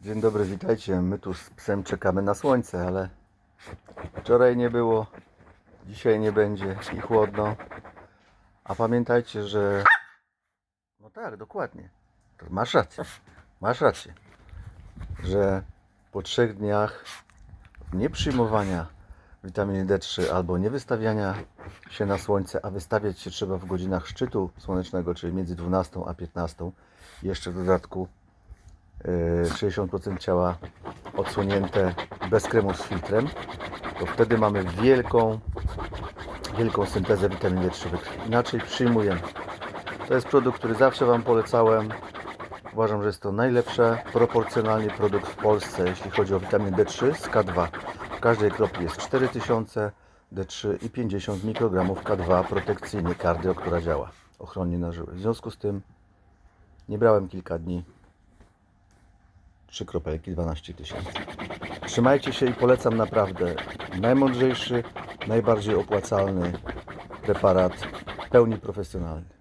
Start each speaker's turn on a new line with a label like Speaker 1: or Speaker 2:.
Speaker 1: Dzień dobry, witajcie. My tu z psem czekamy na słońce, ale wczoraj nie było, dzisiaj nie będzie i chłodno. A pamiętajcie, że. No tak, dokładnie. To masz rację. Masz rację. Że po trzech dniach nieprzyjmowania witaminy D3 albo nie wystawiania się na słońce, a wystawiać się trzeba w godzinach szczytu słonecznego, czyli między 12 a 15. Jeszcze w dodatku 60% ciała odsłonięte bez kremu z filtrem, to wtedy mamy wielką, wielką syntezę witaminy D3 we krwi. Inaczej przyjmujemy. To jest produkt, który zawsze Wam polecałem. Uważam, że jest to najlepszy proporcjonalnie produkt w Polsce, jeśli chodzi o witaminę D3 z K2. W każdej kropli jest 4000 D3 i 50 mikrogramów K2 protekcyjny kardio, która działa ochronnie na żyły. W związku z tym nie brałem kilka dni. 3 kropelki 12 tysięcy. Trzymajcie się i polecam naprawdę. Najmądrzejszy, najbardziej opłacalny preparat, w pełni profesjonalny.